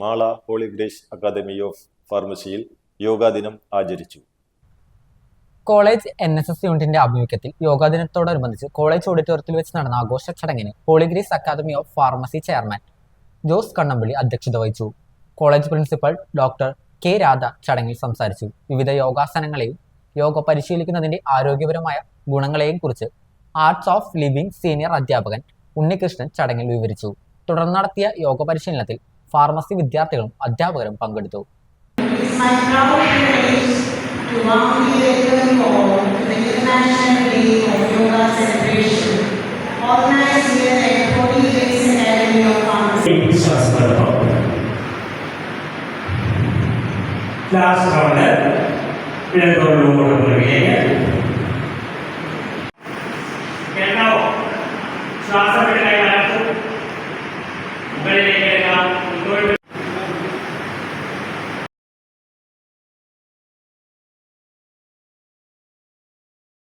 Mala holy grace academy of ഫാർമസിയിൽ yoga ദിനം ആചരിച്ചു. College N S S യൂണിറ്റിന്റെ ആഭിമുഖ്യത്തിൽ യോഗാ ദിനത്തോടനുബന്ധിച്ച് കോളേജ് ഓഡിറ്റോറിയത്തിൽ വെച്ച് നടന്ന ആഘോഷ ചടങ്ങിന് പോളിഗ്രീസ് academy of pharmacy chairman Jose Kannampally അധ്യക്ഷത വഹിച്ചു. College principal doctor K Radha ചടങ്ങിൽ സംസാരിച്ചു. വിവിധ യോഗാസനങ്ങളെയും യോഗ പരിശീലിക്കുന്നതിന്റെ ആരോഗ്യപരമായ ഗുണങ്ങളെയും കുറിച്ച് ആർട്സ് ഓഫ് ലിവിംഗ് സീനിയർ അധ്യാപകൻ ഉണ്ണികൃഷ്ണൻ ചടങ്ങിൽ വിവരിച്ചു. തുടർന്ന് നടത്തിയ യോഗ പരിശീലനത്തിൽ ഫാർമസി വിദ്യാർത്ഥികളും അധ്യാപകരും പങ്കെടുത്തു. ശ്വാസപിടിക്കാൻ